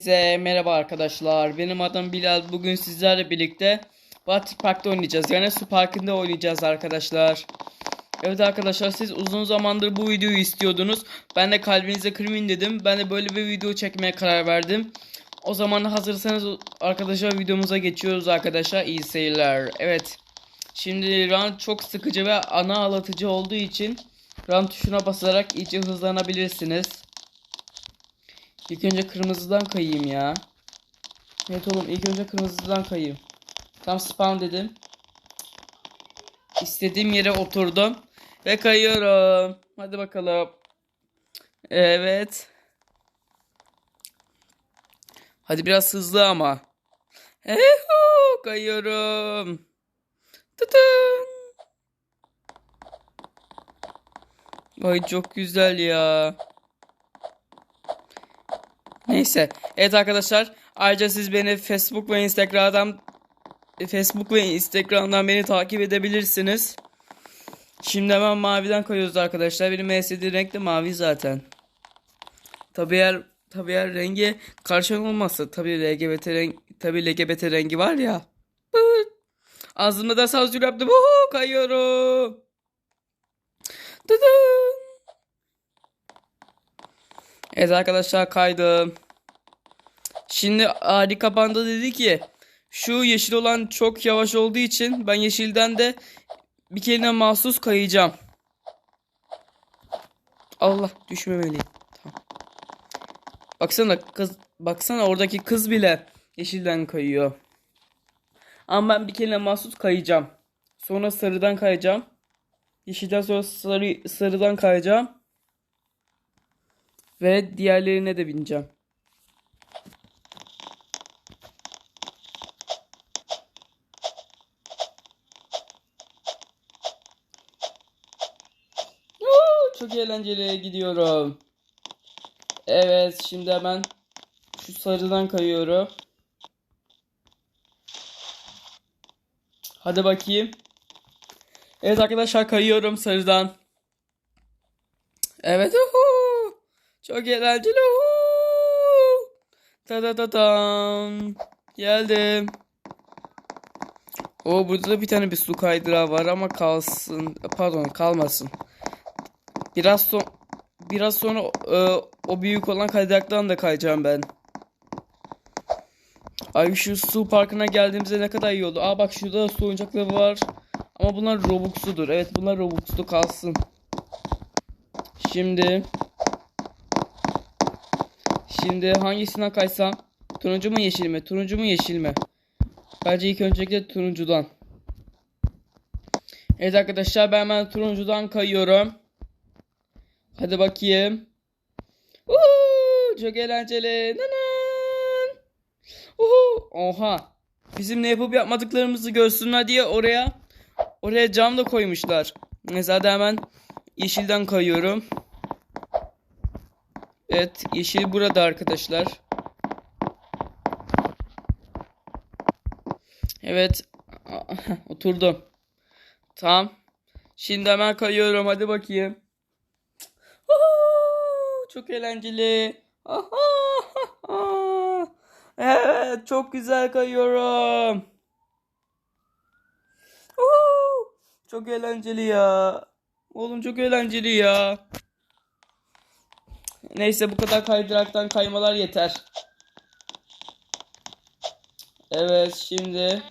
Size merhaba arkadaşlar. Benim adım Bilal. Bugün sizlerle birlikte Water Park'ta oynayacağız. Yani su parkında oynayacağız arkadaşlar. Evet arkadaşlar siz uzun zamandır bu videoyu istiyordunuz. Ben de kalbinize kırmayın dedim. Ben de böyle bir video çekmeye karar verdim. O zaman hazırsanız arkadaşlar videomuza geçiyoruz arkadaşlar. İyi seyirler. Evet. Şimdi run çok sıkıcı ve ana ağlatıcı olduğu için run tuşuna basarak iyice hızlanabilirsiniz. İlk önce kırmızıdan kayayım ya. Evet oğlum ilk önce kırmızıdan kayayım. Tam spam dedim. İstediğim yere oturdum. Ve kayıyorum. Hadi bakalım. Evet. Hadi biraz hızlı ama. Ehu, kayıyorum. Tıtın. Ay çok güzel ya. Neyse. Evet arkadaşlar. Ayrıca siz beni Facebook ve Instagram'dan Facebook ve Instagram'dan beni takip edebilirsiniz. Şimdi hemen maviden koyuyoruz arkadaşlar. Benim en sevdiğim renk de mavi zaten. Tabi eğer tabi eğer rengi karşın olmazsa tabi LGBT renk tabi LGBT rengi var ya. Ağzımda da sansür yaptım. Uhu, kayıyorum. Dıdın. Evet arkadaşlar kaydım. Şimdi Ari kapandı dedi ki şu yeşil olan çok yavaş olduğu için ben yeşilden de bir kere mahsus kayacağım. Allah düşmemeliyim. Tamam. Baksana kız baksana oradaki kız bile yeşilden kayıyor. Ama ben bir kere mahsus kayacağım. Sonra sarıdan kayacağım. Yeşilden sonra sarı, sarıdan kayacağım. Ve diğerlerine de bineceğim. Çok eğlenceli gidiyorum. Evet şimdi hemen şu sarıdan kayıyorum. Hadi bakayım. Evet arkadaşlar kayıyorum sarıdan. Evet. Uhu. Çok eğlenceli. Ta ta ta tam. Geldim. O burada da bir tane bir su kaydırağı var ama kalsın. Pardon kalmasın. Biraz son biraz sonra e, o büyük olan kaydıraktan da kayacağım ben. Ay şu su parkına geldiğimizde ne kadar iyi oldu. Aa bak şurada da su oyuncakları var. Ama bunlar Robux'ludur. Evet bunlar Robux'lu kalsın. Şimdi Şimdi hangisinden kaysam? Turuncu mu yeşil mi? Turuncu mu yeşil mi? Bence ilk öncelikle turuncudan. Evet arkadaşlar ben hemen turuncudan kayıyorum. Hadi bakayım. Uhu, çok eğlenceli. Nanan. Uhu. Oha. Bizim ne yapıp yapmadıklarımızı görsünler diye oraya oraya cam da koymuşlar. Mesela da hemen yeşilden kayıyorum. Evet yeşil burada arkadaşlar. Evet. Oturdum. Tamam. Şimdi hemen kayıyorum. Hadi bakayım. Çok eğlenceli. Evet, çok güzel kayıyorum. Çok eğlenceli ya. Oğlum çok eğlenceli ya. Neyse bu kadar kaydıraktan kaymalar yeter. Evet şimdi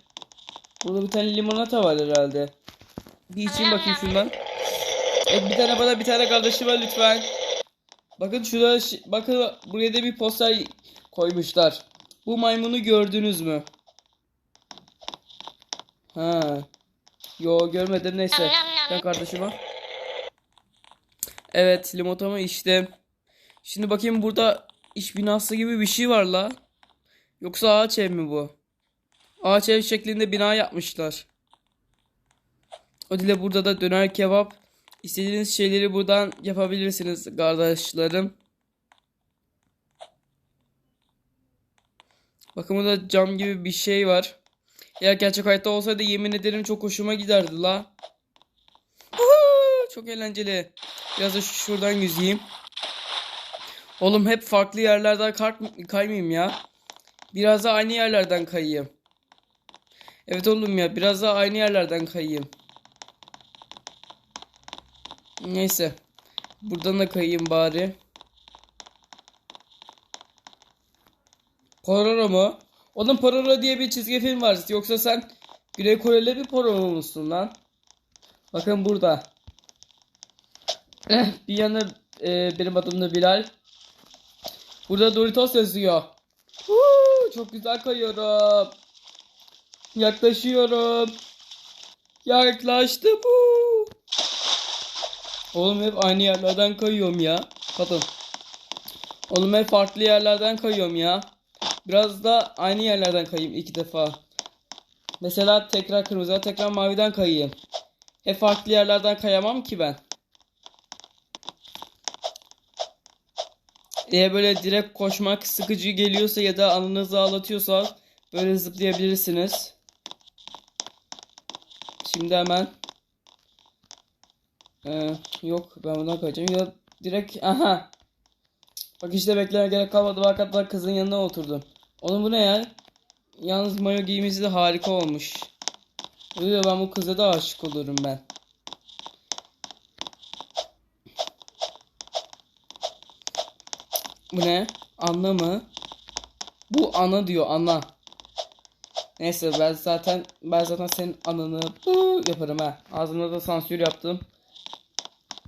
burada bir tane limonata var herhalde. Bir içeyim bakayım şundan. Evet bir tane bana bir tane kardeşim var lütfen. Bakın şurada bakın buraya da bir poster koymuşlar. Bu maymunu gördünüz mü? Ha. Yo görmedim neyse. Ben kardeşime. Evet limotamı içtim. Şimdi bakayım burada iş binası gibi bir şey var la. Yoksa ağaç ev mi bu? Ağaç ev şeklinde bina yapmışlar. O dile burada da döner kebap. İstediğiniz şeyleri buradan yapabilirsiniz kardeşlerim. Bakın burada cam gibi bir şey var. Eğer gerçek hayatta olsaydı yemin ederim çok hoşuma giderdi la. Çok eğlenceli. Biraz da şuradan yüzeyim. Oğlum hep farklı yerlerden kaymayayım ya. Biraz da aynı yerlerden kayayım. Evet oğlum ya biraz da aynı yerlerden kayayım. Neyse. Buradan da kayayım bari. Pororo mu? Oğlum Pororo diye bir çizgi film var. Yoksa sen Güney Koreli bir Pororo musun lan? Bakın burada. Bir yana e, benim adım da Bilal. Burada Doritos yazıyor. Huu, çok güzel kayıyorum. Yaklaşıyorum. Yaklaştım. Huu. Oğlum hep aynı yerlerden kayıyorum ya. Bakın. Oğlum hep farklı yerlerden kayıyorum ya. Biraz da aynı yerlerden kayayım iki defa. Mesela tekrar kırmızıya tekrar maviden kayayım. Hep farklı yerlerden kayamam ki ben. Eğer böyle direkt koşmak sıkıcı geliyorsa ya da anınızı ağlatıyorsa böyle zıplayabilirsiniz. Şimdi hemen Ee, yok ben buradan kayacağım ya direkt aha Bak işte bekleme gerek kalmadı bak hatta kızın yanına oturdum. Onun bu ne ya? Yalnız mayo giymesi de harika olmuş. Öyle ben bu kıza da aşık olurum ben. Bu ne? Anla mı? Bu ana diyor ana. Neyse ben zaten ben zaten senin ananı yaparım ha. Ağzına da sansür yaptım.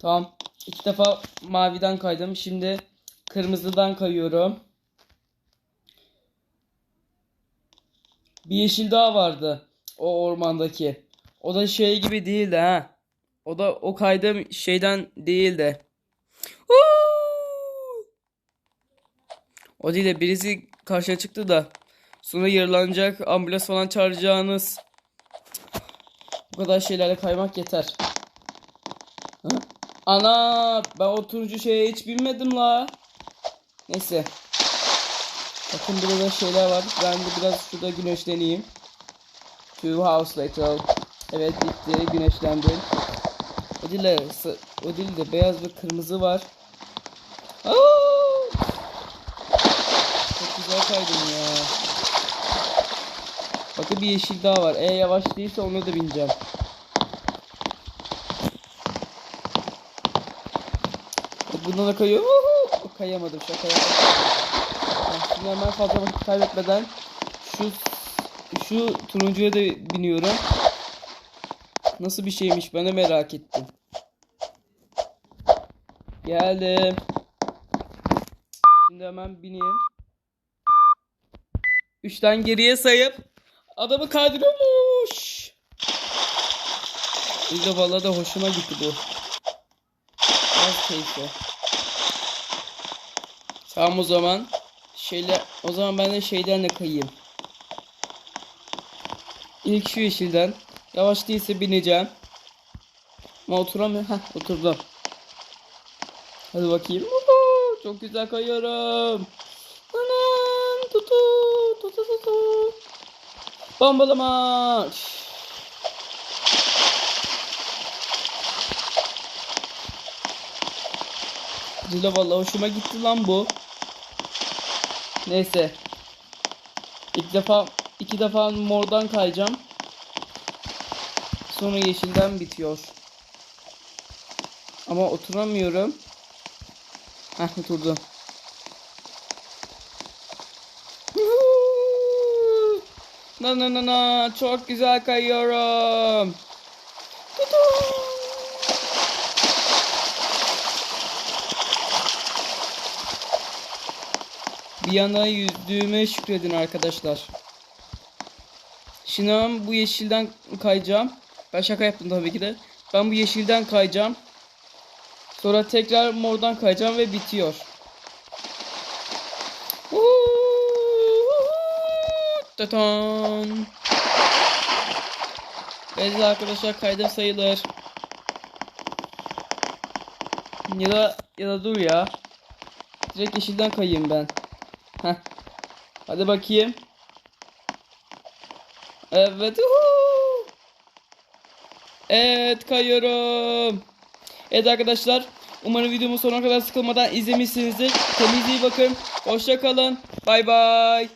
Tamam. İki defa maviden kaydım. Şimdi kırmızıdan kayıyorum. Bir yeşil daha vardı. O ormandaki. O da şey gibi değildi ha. O da o kaydığım şeyden değildi. Huu! O değil de birisi karşıya çıktı da. Sonra yaralanacak ambulans falan çağıracağınız. Bu kadar şeylerle kaymak yeter. Ha? Ana ben o turuncu şeye hiç binmedim la. Neyse. Bakın burada şeyler var. Ben de biraz şurada güneşleneyim. Two house later. Evet bitti. Güneşlendim. O değil de, o de beyaz ve kırmızı var. Aa! Kaydım ya. Bakın bir yeşil daha var. E yavaş değilse onu da bineceğim. Bak Bunda da kayıyor. Uhu! Kayamadım şaka yaptım. Hemen fazla vakit kaybetmeden şu şu turuncuya da biniyorum. Nasıl bir şeymiş ben de merak ettim. Geldim. Şimdi hemen bineyim. Üçten geriye sayıp adamı kaydırıyormuş. İyi de vallahi da hoşuma gitti bu. Biraz keyifli. Tamam o zaman. Şeyle o zaman ben de şeyden de kayayım. İlk şu yeşilden. Yavaş değilse bineceğim. Ama oturamıyorum. Heh oturdum. Hadi bakayım. Çok güzel kayıyorum. Bombalama. Zula vallahi hoşuma gitti lan bu. Neyse. İlk defa iki defa mordan kayacağım. Sonra yeşilden bitiyor. Ama oturamıyorum. Heh oturdum. Na na na na çok güzel kayıyorum. Tutu! Bir yana yüzdüğüme şükredin arkadaşlar. Şimdi ben bu yeşilden kayacağım. Ben şaka yaptım tabii ki de. Ben bu yeşilden kayacağım. Sonra tekrar mordan kayacağım ve bitiyor. Tatan. Evet arkadaşlar kayda sayılır. Ya da ya da dur ya. Direkt yeşilden kayayım ben. Heh. Hadi bakayım. Evet. uhu. Evet kayıyorum. Evet arkadaşlar Umarım videomu sonuna kadar sıkılmadan izlemişsinizdir. Kendinize iyi bakın. Hoşça kalın. Bay bay.